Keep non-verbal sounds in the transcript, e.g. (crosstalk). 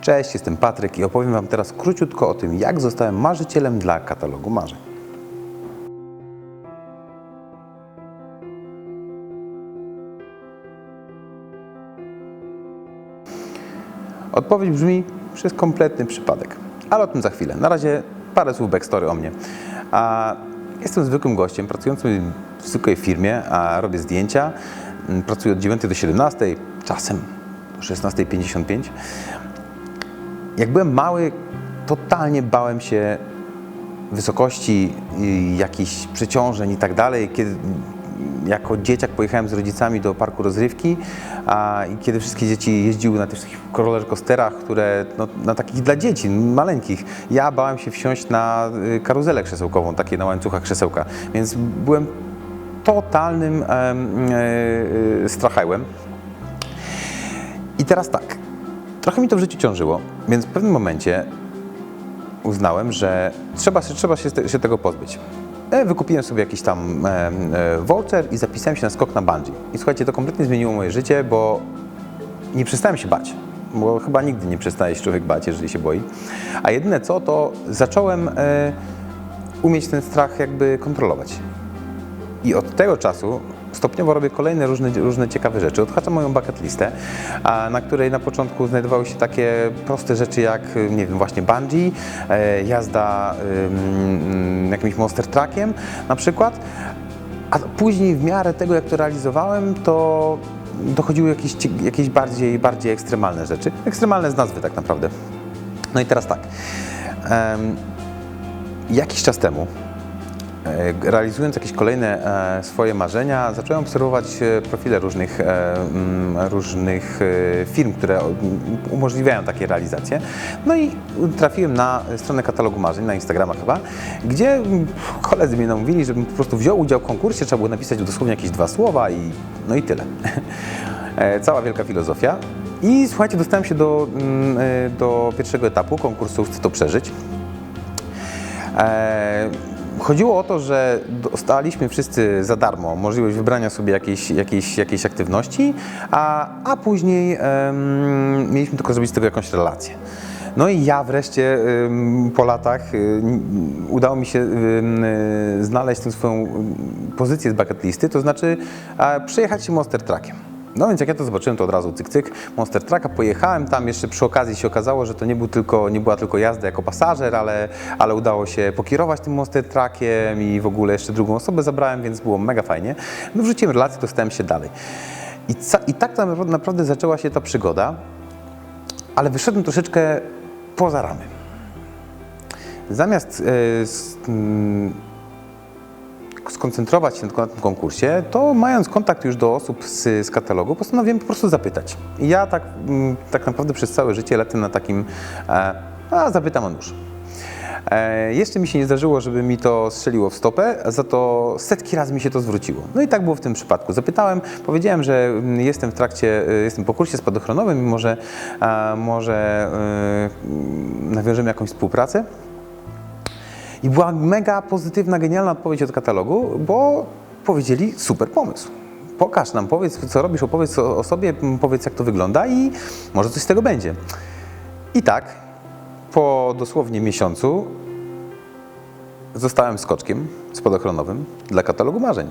Cześć, jestem Patryk i opowiem Wam teraz króciutko o tym, jak zostałem marzycielem dla katalogu marzeń. Odpowiedź brzmi przez kompletny przypadek, ale o tym za chwilę. Na razie parę słów backstory o mnie. A jestem zwykłym gościem, pracującym w zwykłej firmie, a robię zdjęcia. Mm, Pracuję od 9 do 17, czasem do 16.55. Jak byłem mały, totalnie bałem się wysokości, jakichś przeciążeń i tak dalej. Kiedy jako dzieciak pojechałem z rodzicami do parku rozrywki a, i kiedy wszystkie dzieci jeździły na tych wszystkich roller coasterach, które no, na takich dla dzieci, maleńkich, ja bałem się wsiąść na y, karuzelę krzesełkową, takie na łańcuchach krzesełka, więc byłem totalnym e, e, strachajłem. I teraz tak, trochę mi to w życiu ciążyło, więc w pewnym momencie uznałem, że trzeba, trzeba się, się tego pozbyć. E, Wykupiłem sobie jakiś tam e, voucher i zapisałem się na skok na bungee. I słuchajcie, to kompletnie zmieniło moje życie, bo nie przestałem się bać. Bo chyba nigdy nie przestaje się człowiek bać, jeżeli się boi. A jedyne co, to zacząłem e, umieć ten strach jakby kontrolować. I od tego czasu stopniowo robię kolejne różne, różne ciekawe rzeczy. Odhaczam moją bucket listę, na której na początku znajdowały się takie proste rzeczy jak, nie wiem, właśnie bungee, e, jazda jakimś monster truckiem na przykład. A później w miarę tego, jak to realizowałem, to dochodziły jakieś, jakieś bardziej, bardziej ekstremalne rzeczy. Ekstremalne z nazwy tak naprawdę. No i teraz tak. Em, jakiś czas temu Realizując jakieś kolejne e, swoje marzenia, zacząłem obserwować e, profile różnych, e, mm, różnych e, firm, które umożliwiają takie realizacje. No i trafiłem na stronę katalogu marzeń, na Instagrama chyba, gdzie koledzy mnie namówili, żebym po prostu wziął udział w konkursie, trzeba było napisać dosłownie jakieś dwa słowa i no i tyle. (laughs) E, Cała wielka filozofia. I słuchajcie, dostałem się do, mm, e, do pierwszego etapu konkursu Chcę to przeżyć. Chodziło o to, że dostaliśmy wszyscy za darmo możliwość wybrania sobie jakiejś, jakiejś, jakiejś aktywności, a, a później em, mieliśmy tylko zrobić z tego jakąś relację. No i ja wreszcie po latach em, udało mi się em, e, znaleźć tę swoją pozycję z bucket listy, to znaczy przejechać się monster truckiem. No więc jak ja to zobaczyłem, to od razu cyk, cyk, Monster Trucka, pojechałem tam, jeszcze przy okazji się okazało, że to nie, był tylko, nie była tylko jazda jako pasażer, ale, ale udało się pokierować tym Monster Truckiem i w ogóle jeszcze drugą osobę zabrałem, więc było mega fajnie. No wrzuciłem relację, dostałem się dalej. I, i tak naprawdę- zaczęła się ta przygoda, ale wyszedłem troszeczkę poza ramy. Zamiast s- mm, skoncentrować się tylko na tym konkursie, to mając kontakt już do osób z, z katalogu, postanowiłem po prostu zapytać. I ja tak, mm, tak naprawdę przez całe życie lecę na takim, e, a zapytam o nóż. E, jeszcze mi się nie zdarzyło, żeby mi to strzeliło w stopę, za to setki razy mi się to zwróciło. No i tak było w tym przypadku. Zapytałem, powiedziałem, że mm, jestem w trakcie, e, jestem po kursie spadochronowym i może, e, może e, nawiążemy jakąś współpracę. I była mega pozytywna, genialna odpowiedź od katalogu, bo powiedzieli super pomysł. Pokaż nam, powiedz co robisz, opowiedz o, sobie, powiedz jak to wygląda i może coś z tego będzie. I tak, po dosłownie miesiącu zostałem skoczkiem spadochronowym dla katalogu marzeń.